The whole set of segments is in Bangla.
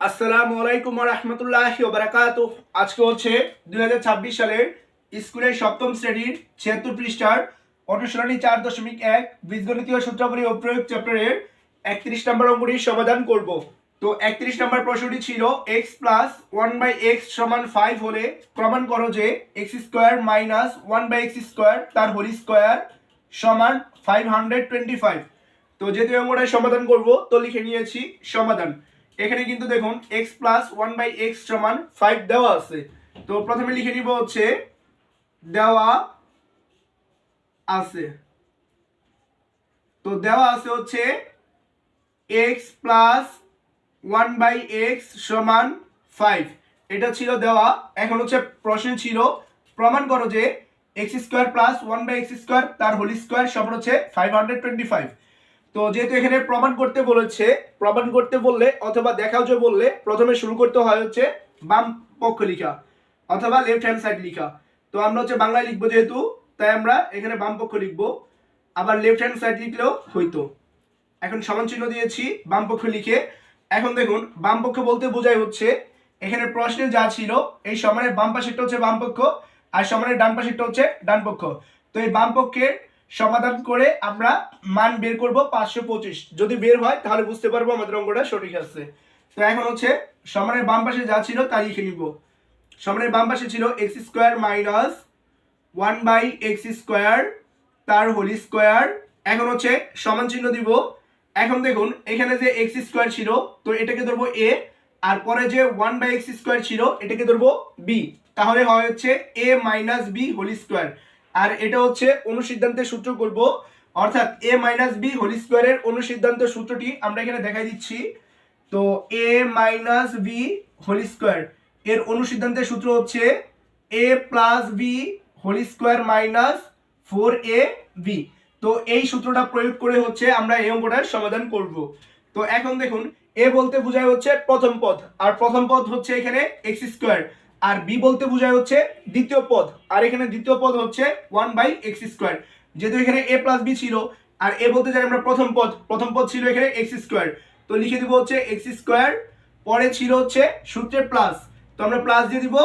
আসসালামু আলাইকুম রহমতুল্লাহ বারাকাত আজকে হচ্ছে দুই হাজার ছাব্বিশ সালের স্কুলের সপ্তম শ্রেণির ছিয়াত্তর পৃষ্ঠার অনুশীলনী চার দশমিক এক বীজগণিতীয় সূত্রাবলী ও প্রয়োগ চ্যাপ্টারের একত্রিশ নম্বর অঙ্কটির সমাধান করব। তো একত্রিশ নম্বর প্রশ্নটি ছিল x plus one by x সমান ফাইভ হলে প্রমাণ করো যে x square minus one by x square তার হোল স্কোয়ার সমান ফাইভ হান্ড্রেড টোয়েন্টি ফাইভ তো যেহেতু অঙ্কটার সমাধান করব, তো লিখে নিয়েছি সমাধান। এখানে কিন্তু দেখুন x plus one by x সমান ফাইভ দেওয়া আছে। তো প্রথমে লিখে নিব হচ্ছে, দেওয়া আছে। তো দেওয়া আছে হচ্ছে x plus one by x সমান ফাইভ এটা ছিল দেওয়া, এখন হচ্ছে প্রশ্ন ছিল, প্রমাণ করো যে x square plus one by x square তার হোল স্কোয়ার সমান হচ্ছে ফাইভ হান্ড্রেড টোয়েন্টি ফাইভ তো যেহেতু এখানে প্রমাণ করতে বলেছে, প্রমাণ করতে বললে অথবা দেখাও যে বললে প্রথমে শুরু করতে হয় হচ্ছে বাম পক্ষ লিখা অথবা লেফট হ্যান্ড সাইড লিখা। তো আমরা হচ্ছে বাংলায় লিখব যেহেতু, তাই আমরা এখানে বাম পক্ষ লিখব। আবার লেফট হ্যান্ড সাইড লিখলেও হইতো। এখন সমান চিহ্ন দিয়েছি, বাম পক্ষ লিখে। এখন দেখুন, বাম পক্ষ বলতে বোঝাই হচ্ছে, এখানে প্রশ্নে যা ছিল, এই সমানের বাম পাশেরটা হচ্ছে বাম পক্ষ, আর সমানের ডান পাশেরটা হচ্ছে ডান পক্ষ। তো এই বাম পক্ষের সমাধান করে আমরা মান বের করব পাঁচশো পঁচিশ। যদি বের হয়, তাহলে বুঝতে পারব আমাদের অঙ্কটা সঠিক আছে তো এখন হচ্ছে, সমানের বাম পাশে যা ছিল তাই লিখে নিব। সমানের বাম পাশে ছিল x square minus one by x square তার হোল স্কোয়ার। এখন হচ্ছে, সমান চিহ্ন দিব। এখন দেখুন, এখানে যে এক্স স্কোয়ার ছিল, তো এটাকে ধরবো এ, আর পরে যে ওয়ান বাই এক্স স্কোয়ার ছিল, এটাকে ধরবো বি। তাহলে হয় হচ্ছে a minus b whole square. আর এটা হচ্ছে অনুসিদ্ধান্তের সূত্র করব অর্থাৎ এ মাইনাস বি হোল স্কোয়ারের অনুসিদ্ধান্ত সূত্রটি আমরা এখানে দেখাই দিচ্ছি। তো a minus b whole square এর অনুসিদ্ধান্তের সূত্র হচ্ছে a plus b whole square minus four a b তো এই সূত্রটা প্রয়োগ করে হচ্ছে আমরা এই অঙ্কটার সমাধান করব। তো এখন দেখুন এ বলতে বোঝায় হচ্ছে প্রথম পদ। আর প্রথম পদ হচ্ছে এখানে এক্স স্কোয়ার আর বি বলতে বোঝায় হচ্ছে দ্বিতীয় পদ। আর এখানে দ্বিতীয় পদ হচ্ছে ওয়ান বাই এক্স স্কোয়ার যেহেতু এখানে এ প্লাস বি ছিল, আর এ বলতে জানি আমরা প্রথম পদ প্রথম পদ ছিল এখানে এক্স স্কোয়ার তো লিখে দিব হচ্ছে এক্স স্কোয়ার পরে ছিল হচ্ছে সূত্রের প্লাস তো আমরা প্লাস দিয়ে দিব,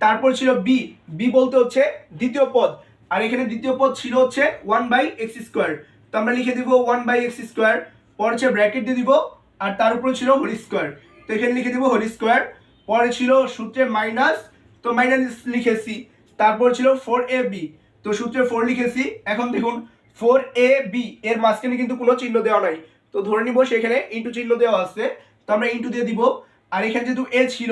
তারপর ছিল বি বি বলতে হচ্ছে দ্বিতীয় পদ। আর এখানে দ্বিতীয় পদ ছিল হচ্ছে ওয়ান বাই এক্স স্কোয়ার তো আমরা লিখে দিব ওয়ান বাই এক্স স্কোয়ার পরে হচ্ছে ব্র্যাকেট দিয়ে দিব, আর তার উপরে ছিল হোল স্কোয়ার তো এখানে লিখে দিব হোল স্কোয়ার পরে ছিল সূত্রে মাইনাস তো মাইনাস লিখেছি। তারপর ছিল ফোর এ বি তো সূত্রে ফোর লিখেছি। এখন দেখুন ফোর এ বি এর মাঝখানে কিন্তু কোনো চিহ্ন দেওয়া নাই। তো ধরে নিব সেখানে ইন্টু চিহ্ন দেওয়া আছে। তো আমরা ইন্টু দিয়ে দিব। আর এখানে যেহেতু এ ছিল,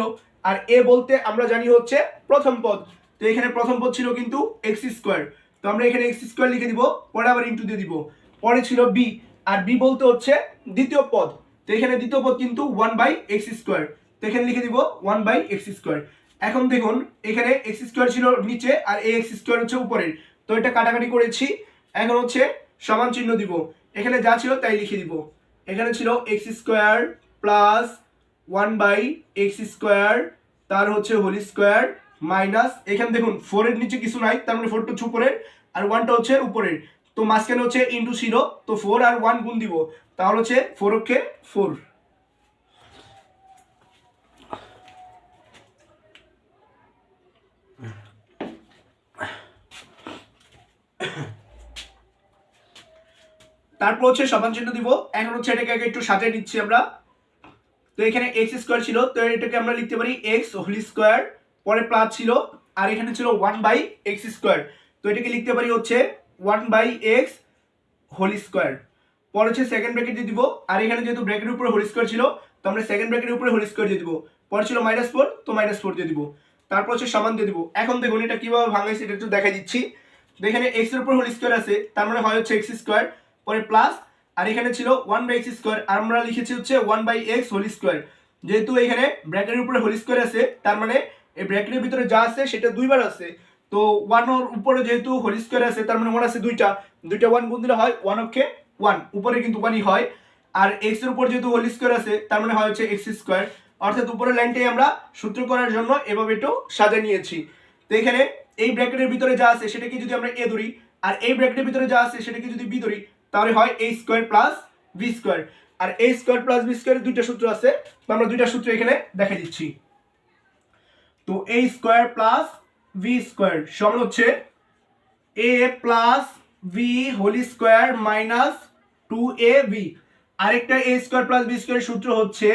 আর এ বলতে আমরা জানি হচ্ছে প্রথম পদ। তো এখানে প্রথম পদ ছিল কিন্তু এক্স স্কোয়ার তো আমরা এখানে এক্স স্কোয়ার লিখে দিব, পরে আবার ইন্টু দিয়ে দিব। পরে ছিল বি আর বি বলতে হচ্ছে দ্বিতীয় পদ। তো এখানে দ্বিতীয় পদ কিন্তু ওয়ান বাই এক্স স্কোয়ার এখানে লিখে দিব ওয়ান বাই এক্স স্কোয়ার এখন দেখুন, এখানে এক্স স্কোয়ার ছিল নিচে আর এ এক্স স্কোয়ার হচ্ছে উপরের। তো এটা কাটাকাটি করেছি, এখন হচ্ছে সমান চিহ্ন দিব। এখানে যা ছিল তাই লিখে দিব। এখানে ছিল x square plus one by x square তার হচ্ছে হোল স্কোয়ার মাইনাস এখানে দেখুন ফোরের নিচে কিছু নাই, তার মানে ফোরটা হচ্ছে উপরের আর ওয়ানটা হচ্ছে উপরের। তো মাঝখানে হচ্ছে ইন্টু ছিল তো ফোর আর ওয়ান গুণ দিব। তাহলে হচ্ছে ফোর ওকে ফোর তারপর হচ্ছে সমান চিহ্ন দিব। এখন হচ্ছে এটাকে আগে একটু সাজিয়ে নিচ্ছি আমরা। তো এখানে এক্স স্কোয়ার ছিল, তো এটাকে আমরা লিখতে পারি এক্স হোল স্কোয়ার পরে প্লাস ছিল, আর এখানে ছিল ওয়ান বাই এক্স স্কোয়ার তো এটাকে লিখতে পারি হচ্ছে one by x whole square পরে হচ্ছে সেকেন্ড ব্র্যাকেট দিয়ে দিব, আর এখানে যেহেতু ব্র্যাকেটের উপরে হোল স্কোয়ার ছিল, তো আমরা সেকেন্ড ব্র্যাকেটের উপরে হোল স্কোয়ার দিয়ে দিব। পরে ছিল মাইনাস ফোর তো মাইনাস ফোর দিয়ে দিব। তারপর হচ্ছে সমান দিয়ে দিব। এখন দেখুন এটা কীভাবে ভাঙাইছে, এটা একটু দেখা দিচ্ছি। এখানে এক্সের উপর হোল স্কোয়ার আছে, তার মানে হয় হচ্ছে এক্স স্কোয়ার পরে প্লাস আর এখানে ছিল ওয়ান বাই এক্স স্কোয়ার আমরা লিখেছি হচ্ছে one by x whole square যেহেতু এখানে ব্র্যাকেটের উপরে হোল স্কোয়ার আছে, তার মানে এই ব্র্যাকেটের ভিতরে যা আছে সেটা দুইবার আছে। তো ওয়ানের উপরে যেহেতু হোল স্কোয়ার আছে, তার মানে ওয়ান আছে দুইটা দুইটা ওয়ান গুণ দিলে হয় ওয়ান অক্ষে ওয়ান উপরে কিন্তু ওয়ানই হয়। আর এক্সের উপর যেহেতু হোল স্কোয়ার আছে, তার মানে হয় হচ্ছে এক্স স্কোয়ার অর্থাৎ উপরের লাইনটাই আমরা সূত্র করার জন্য এভাবে একটু সাজা নিয়েছি। তো এখানে এই ব্র্যাকেটের ভিতরে যা আছে সেটাকে যদি আমরা এ ধরি আর এই ব্র্যাকেটের ভিতরে যা আছে সেটাকে যদি বি ধরি, তাহলে হয় a square plus b square R a square plus b স্কোয়ারের দুইটা সূত্র আছে, তো আমরা দুইটা সূত্র এখানে দেখা দিচ্ছি। তো a square plus b square সমান হচ্ছে a plus b whole square minus two a b আরেকটা a square plus b square সূত্র হচ্ছে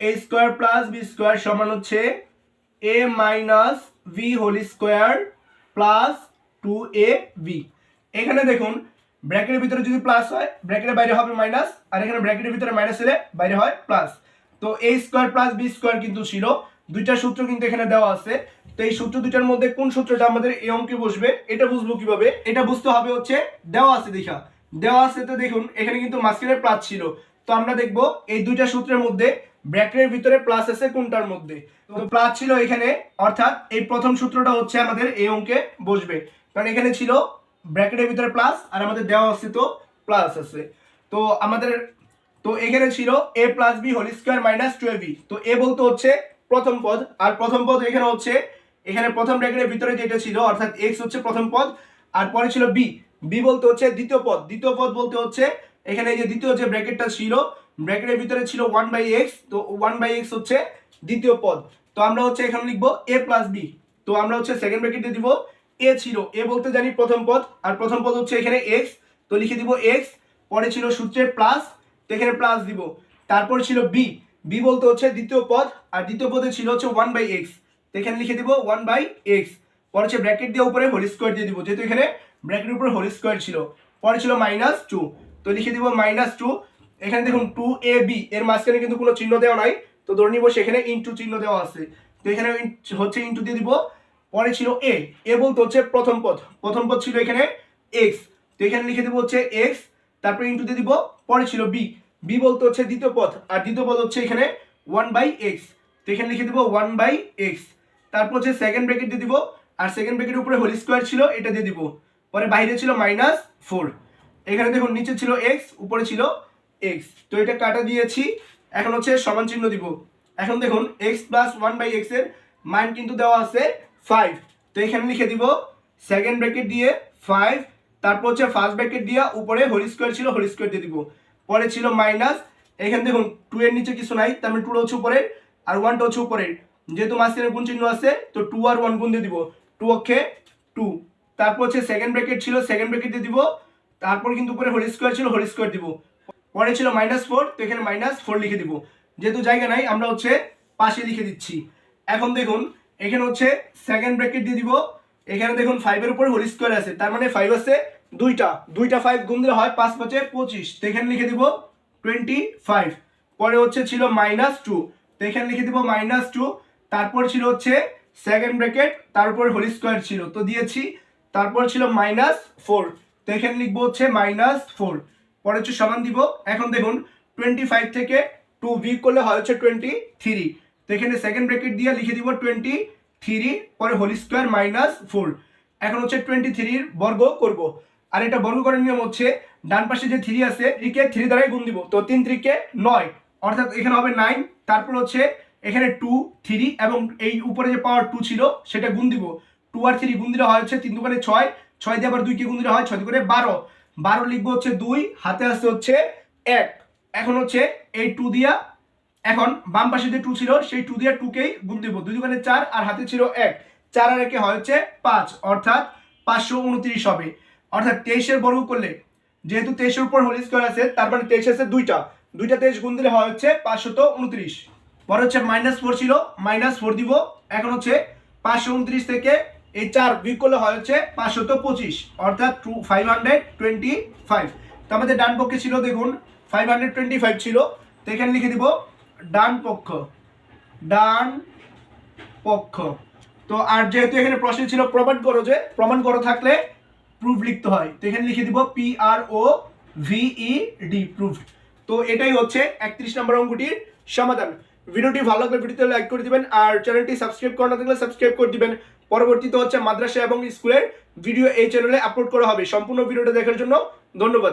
a square plus b square সমান হচ্ছে a minus b whole square plus two a b এখানে দেখুন ব্র্যাকেটের ভিতরে যদি প্লাস হয় ব্র্যাকেটের বাইরে হবে মাইনাস আর এখানে ব্র্যাকেটের ভিতরে মাইনাস হলে বাইরে হয় প্লাস তো a square plus b square কিন্তু ছিল দুইটা সূত্র কিন্তু এখানে দেওয়া আছে। তো এই সূত্র দুইটার মধ্যে কোন সূত্রটা আমাদের এই অঙ্কে বসবে, এটা বুঝব কীভাবে? এটা বুঝতে হবে হচ্ছে, দেওয়া আছে দেখা দেওয়া আছে তো দেখুন, এখানে কিন্তু মাঝখানে প্লাস ছিল। তো আমরা দেখব, এই দুইটা সূত্রের মধ্যে ব্র্যাকেটের ভিতরে প্লাস আছে কোনটার মধ্যে? তো প্লাস ছিল এখানে, অর্থাৎ এই প্রথম সূত্রটা হচ্ছে আমাদের এই অঙ্কে বসবে। কারণ এখানে ছিল ব্র্যাকেটের ভিতরে প্লাস আর আমাদের দেওয়া আছে তো প্লাস আছে তো আমাদের, তো এখানে ছিল a plus b whole square minus twelve তো এ বলতে হচ্ছে প্রথম পদ, আর প্রথম পদ এখানে হচ্ছে, এখানে প্রথম ব্র্যাকেটের ভিতরে যেটা ছিল, অর্থাৎ এক্স হচ্ছে প্রথম পদ, আর পরে ছিল বি বি বলতে হচ্ছে দ্বিতীয় পদ। দ্বিতীয় পদ বলতে হচ্ছে, এখানে এই যে দ্বিতীয় যে ব্র্যাকেটটা ছিল ব্র্যাকেটের ভিতরে ছিল ওয়ান বাই এক্স তো ওয়ান বাই এক্স হচ্ছে দ্বিতীয় পদ। তো আমরা হচ্ছে এখানে লিখব এ প্লাস বি তো আমরা হচ্ছে সেকেন্ড ব্র্যাকেটে দিব এ ছিল এ বলতে জানি প্রথম পদ, আর প্রথম পদ হচ্ছে এখানে এক্স তো লিখে দিব এক্স পরে ছিল সূত্রের প্লাস তো এখানে প্লাস দিব। তারপর ছিল বি বি বলতে হচ্ছে দ্বিতীয় পদ, আর দ্বিতীয় পদে ছিল হচ্ছে ওয়ান বাই এক্স তো এখানে লিখে দিব ওয়ান বাই এক্স পরে হচ্ছে ব্র্যাকেট দিয়ে উপরে হোল স্কোয়ার দিয়ে দিব, যেহেতু এখানে ব্র্যাকেটের উপরে হোল স্কোয়ার ছিল। পরে ছিল মাইনাস টু তো লিখে দিব মাইনাস টু এখানে দেখুন টু এ বি এর মাঝখানে কিন্তু কোনো চিহ্ন দেওয়া নাই। তো ধরে নিব সেখানে ইন্টু চিহ্ন দেওয়া আছে। তো এখানে হচ্ছে ইন্টু দিয়ে দিব। পরে ছিল এ এ বলতে হচ্ছে প্রথম পদ। প্রথম পদ ছিল এখানে এক্স তো এখানে লিখে দেবো হচ্ছে এক্স তারপরে ইন্টু দিয়ে দিব। পরে ছিল বি বি বলতে হচ্ছে দ্বিতীয় পদ। আর দ্বিতীয় পদ হচ্ছে এখানে ওয়ান বাই এক্স তো এখানে লিখে দেবো ওয়ান বাই এক্স তারপর হচ্ছে সেকেন্ড ব্র্যাকেট দিয়ে দিব। আর সেকেন্ড ব্র্যাকেটের উপরে হোল স্কোয়ার ছিল, এটা দিয়ে দিব। পরে বাইরে ছিল মাইনাস ফোর এখানে দেখুন, নিচে ছিল এক্স উপরে ছিল এক্স তো এটা কাটা দিয়েছি। এখন হচ্ছে সমান চিহ্ন দিব। এখন দেখুন এক্স প্লাস ওয়ান বাই এক্সের মান কিন্তু দেওয়া আছে ফাইভ তো এখানে লিখে দিব সেকেন্ড ব্র্যাকেট দিয়ে ফাইভ তারপর হচ্ছে ফার্স্ট ব্র্যাকেট দিয়ে উপরে হোল স্কোয়ার ছিল হোল স্কোয়ার দিয়ে দিব। পরে ছিল মাইনাস এখানে দেখুন টু এর নিচে কিছু নাই, তার মানে টুটা হচ্ছে উপরে আর ওয়ানটা হচ্ছে উপরে যেহেতু মাঝখানে গুণ চিহ্ন আছে, তো টু আর ওয়ান গুণ দিয়ে দিব। টু অক্ষে টু তারপর হচ্ছে সেকেন্ড ব্র্যাকেট ছিল সেকেন্ড ব্র্যাকেট দিয়ে দিব। তারপর কিন্তু উপরে হোল স্কোয়ার ছিল হোল স্কোয়ার দিব। পরে ছিল মাইনাস ফোর তো এখানে মাইনাস ফোর লিখে দিব। যেহেতু জায়গা নাই, আমরা হচ্ছে পাশে লিখে দিচ্ছি। এখন দেখুন, এখানে হচ্ছে সেকেন্ড ব্র্যাকেট দিয়ে দিব। এখানে দেখুন ফাইভের উপরে হোল স্কোয়ার আছে। তার মানে ফাইভ আছে দুইটা। দুইটা ফাইভ গুণ দিলে হয় পাঁচ পাঁচে পঁচিশ। তো এখানে লিখে দিব টোয়েন্টি ফাইভ পরে হচ্ছে ছিল মাইনাস টু তো এখানে লিখে দিব মাইনাস টু তারপর ছিল হচ্ছে সেকেন্ড ব্র্যাকেট তারপর হোল স্কোয়ার ছিল। তো দিয়েছি। তারপর ছিল মাইনাস ফোর তো এখানে লিখব হচ্ছে মাইনাস ফোর পরে হচ্ছে সমান দিব। এখন দেখুন টোয়েন্টি ফাইভ থেকে টু বিগ করলে হয় হচ্ছে টোয়েন্টি থ্রি তো এখানে সেকেন্ড ব্র্যাকেট দিয়ে লিখে দিব টোয়েন্টি থ্রি পরে হোল স্কোয়ার মাইনাস ফোর এখন হচ্ছে টোয়েন্টি থ্রির বর্গ করব। আর এটা বর্গ করার নিয়ম হচ্ছে, ডান পাশে যে থ্রি আছে থ্রিকে থ্রি দ্বারাই গুণ দিব। তো তিন থ্রিকে নয়। অর্থাৎ এখানে হবে নাইন তারপর হচ্ছে এখানে টু থ্রি এবং এই উপরে যে পাওয়ার টু ছিল, সেটা গুণ দিব। টু আর থ্রি গুণ দিলে হয় হচ্ছে তিন দোকানে ছয় ছয় দিয়ে আবার দুইকে গুণ দিলে হয় ছয় দু করে বারো। বারো লিখব হচ্ছে দুই, হাতে আসতে হচ্ছে এক। এখন হচ্ছে এই টু দিয়া, এখন বাম পাশে যে টু ছিল, সেই টু দিয়ে টুকেই গুণ দিব। দুই দোকানে চার আর হাতে ছিল এক। চার আর একে হয় হচ্ছে পাঁচ, অর্থাৎ পাঁচশো উনত্রিশ হবে। অর্থাৎ তেইশের বর্গ করলে, যেহেতু তেইশের উপর হোল স্কোয়ার আছে, তার মানে তেইশ আছে দুইটা। দুইটা তেইশ গুণ দিলে হয় হচ্ছে পাঁচশত উনত্রিশ। পরে হচ্ছে মাইনাস ফোর ছিল মাইনাস ফোর দিব। এখন হচ্ছে পাঁচশো উনত্রিশ থেকে এই চার বিগ করলে হয় হচ্ছে পাঁচশত পঁচিশ, অর্থাৎ two five hundred twenty five তো আমাদের ডান পক্ষে ছিল, দেখুন ফাইভ হান্ড্রেড টোয়েন্টি ফাইভ ছিল। তো এখানে লিখে দিব, ডান পক্ষ ডান পক্ষ। তো আর যেহেতু এখানে প্রশ্ন ছিল প্রমাণ করো যে, প্রমাণ করো থাকলে প্রুফ লিখতে হয়। তো এখানে লিখে দিব P R O V E D proof তো এটাই হচ্ছে একত্রিশ নম্বর অঙ্কটির সমাধান। ভিডিওটি ভালো লাগলে ভিডিওতে লাইক করে দিবেন আর চ্যানেলটি সাবস্ক্রাইব করা না থাকলে সাবস্ক্রাইব করে দিবেন। পরবর্তীতে হচ্ছে মাদ্রাসা এবং স্কুলের ভিডিও এই চ্যানেলে আপলোড করা হবে। সম্পূর্ণ ভিডিওটা দেখার জন্য ধন্যবাদ।